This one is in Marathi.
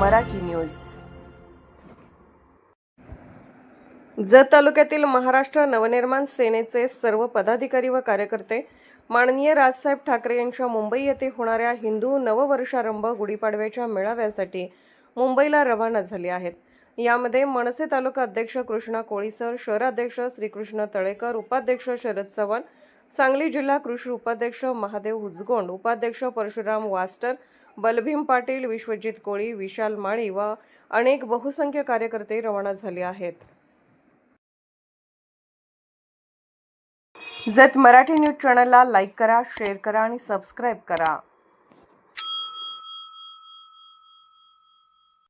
मराठी न्यूज. जत तालुक्यातील महाराष्ट्र नवनिर्माण सेनेचे सर्व पदाधिकारी व कार्यकर्ते माननीय राजसाहेब ठाकरे यांच्या मुंबई येथे होणाऱ्या हिंदू नववर्षारंभ गुढीपाडव्याच्या मेळाव्यासाठी मुंबईला रवाना झाले आहेत. यामध्ये मनसे तालुका अध्यक्ष कृष्णा कोळीसर शहराध्यक्ष श्रीकृष्ण तळेकर उपाध्यक्ष शरद चव्हाण सांगली जिल्हा कृषी उपाध्यक्ष महादेव हुजगोंड उपाध्यक्ष परशुराम वास्टर बलभीम पाटील विश्वजित कोळी विशाल माळी व अनेक बहुसंख्य कार्यकर्ते रवाना झाले आहेत. जत मराठी न्यूज चॅनलला लाईक करा शेअर करा आणि सबस्क्राईब करा.